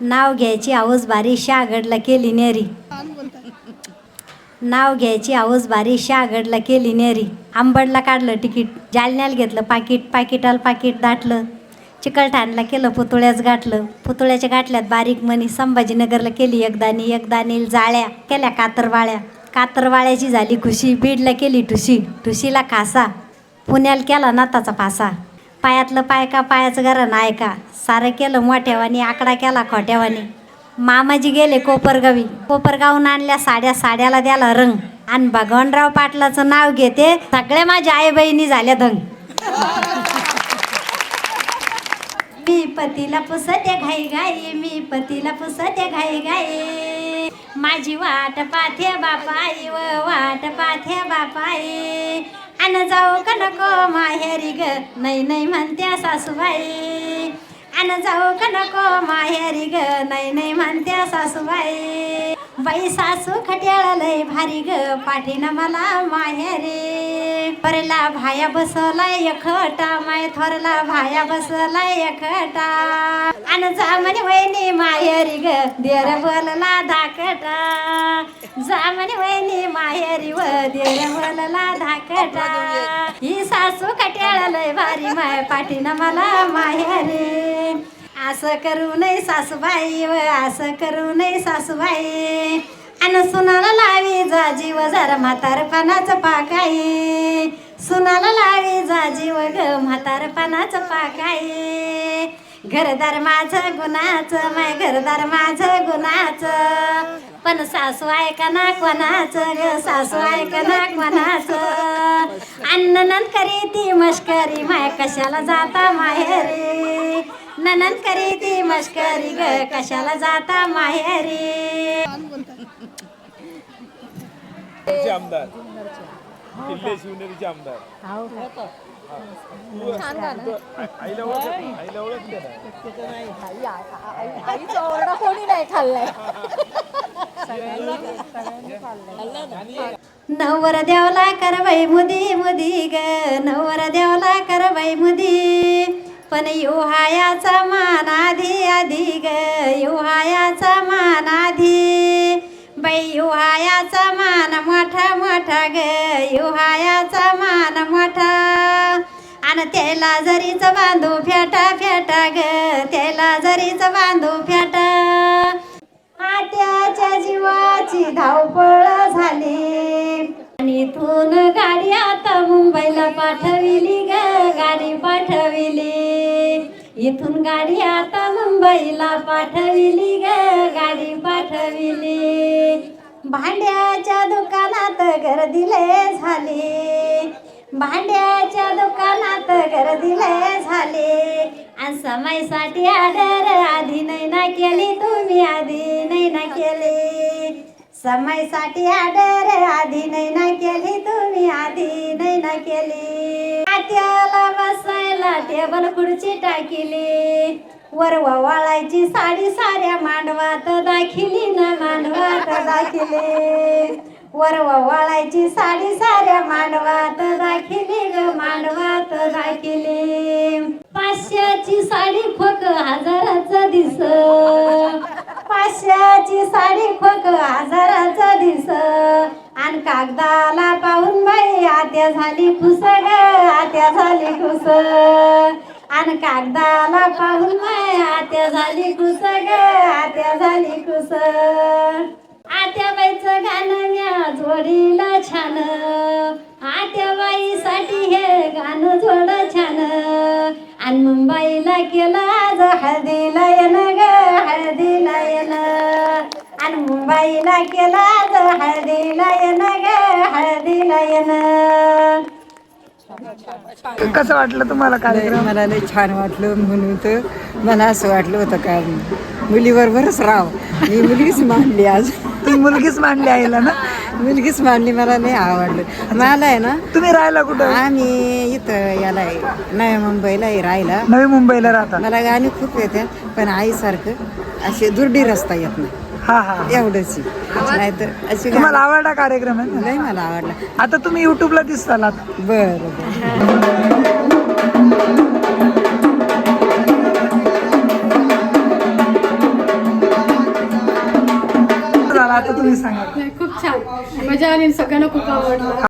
नाव घ्यायची आऊस बारी शागडला केली नेरी. नाव घ्यायची आऊस बारी शागडला केली नेरी. आंबडला काढलं तिकीट जालन्याला घेतलं पाकिट पाकिटाला पाकिट दाटलं. चिकलठाणला केलं पुतळ्याच गाठलं. पुतळ्याच्या गाठल्यात बारीक मणी संभाजीनगरला केली एकदानी एकदानी जाळ्या केल्या कातरवाळ्या. कातरवाळ्याची झाली खुशी बीडला केली ठुशी ठुशीला खासा. पुण्याला केला नाताचा फासा पायातलं पाय का पायाचं घरं नाही का? सारं केलं मोठ्यावानी आकडा केला खोट्यावानी. मामाजी गेले कोपरगावी. कोपरगावून आणल्या साड्या साड्याला द्याला रंग. आणि भगवानराव पाटलाचं नाव घेते सगळ्या माझ्या आई बहिणी झाल्या दंग मी पतीला पुसते घाई घाई मी पतीला पुसते घाई घाई. माझी वाट पाथे बापाई व वाट पाथे बापाई. अन जाऊ का नको माहेरी ग नाही नाही म्हणत्या सासूबाई. अन जाऊ का नको माहेरी ग नाही नाही म्हणत्या सासूबाई. बाई सासू खट्याळ लय भारी ग. पाठीनं मला माहेरी परला भाया बसलाय एकटा माय थोरला भाया बसलाय एकटा अन जा म्हणे वहिनी माहेरी ग देर बोलला धाकटा. जा म्हणे वहिनी माहेरी व देर बोलला धाकटा. ही सासू खट्याळ लय भारी माय पाठीनं मला माहेरी असं करू नये सासूबाई व असं करू नये सासूबाई. आणि सुनाला लावी जा जीव जर म्हातारपणाचं पाकाई. सुनाला लावी जा जीव ग म्हातारपणाचं पाकाई. घरदार माझं गुणाचं माय घरदार माझं गुणाचं. पण सासू ऐकना कोणाचं ग? सासू ऐकना कोणाचं? अन्न करी ती मस्करी माय कशाला जाता माहेरी? ननन करी ती मस्करी ग कशाला जाता माहेरी? चे आमदार. किल्ले शिवनेरीचे आमदार. तू- तू आईला ओळख आईला ओळखते ना आईचा ओरडा कोणी नाही खाल्लाय. नवर देवला करबाई मुदी मुदी ग. नवर देवला करबाई मुदी. पण युहायाचा मान आधी आधी ग युहायाचा मान आधी बाई युहायाचा मान मोठा मोठा ग युहायाचा मान मोठा. आणि त्याला जरीच बांधू फेटा फेटा ग त्याला जरीच बांधू फेटा. आट्याच्या जीवाची धावपळ झाली. आणि इथून गाडी आता मुंबईला पाठविली इथून गाडी आता मुंबईला पाठविली ग गाडी पाठविली. भांड्याच्या दुकानात गर्दीले झाली. भांड्याच्या दुकानात गर्दीले झाली. आणि समयसाठी आडर आधी नाही ना केली तुम्ही आधी नाही ना केली. समयसाठी आदर आधी नाही ना केली तुम्ही आधी नाही ना केली. आत्याला बसायला टेबल खुर्ची टाकिली. वर वाळायची साडी साऱ्या मांडवात दाखिली ना मांडवात दाखिली. वर वाळायची साडी साऱ्या मांडवात दाखिली ग मांडवात दाखिली. पाचशेची साडी खोक हजाराचा दिस. पाचशेची साडी खोक हजाराचा दिस. आणि कागदाला पाहून बाई आत्या झाली खुस ग आत्या झाली खुस आणि कागदाला पाहून बाई आत्या झाली खुस ग आत्या झाली खुस आत्याबाईचं गाणं म्या जोडीला छान. आत्याबाईसाठी हे गाणं जोड छान. आणि मुंबईला केलं आज हळदीला येणं ग. मुंबईला केलं आज हळदीला येणं ग कसं वाटलं तुम्हाला कार्यक्रम? मला लय छान वाटलं म्हणून तर मला असं वाटलं होतं का मुलीबरोबरच राव मी मुलगीच मानली आज. तुम्ही मुलगीच मांडली आईला ना? मुलगीच मानली मला लय आवडलं. मला आहे ना तुम्ही राहायला कुठं? आम्ही इथं याला आहे, नव्या मुंबईला आहे राहायला. नवी मुंबईला राहता? मला गाणी खूप येते पण आईसारखं असे दुर्डी रस्ता येत नाही. हा हा एवढंच नाही तर मला आवडला कार्यक्रम आहे ना? नाही मला आवडला. आता तुम्ही युट्यूबला दिसतालात बरं बरं. आता तुम्ही सांगा. खूप छान. मजा आली आणि सगळ्यांना खूप आवडलं.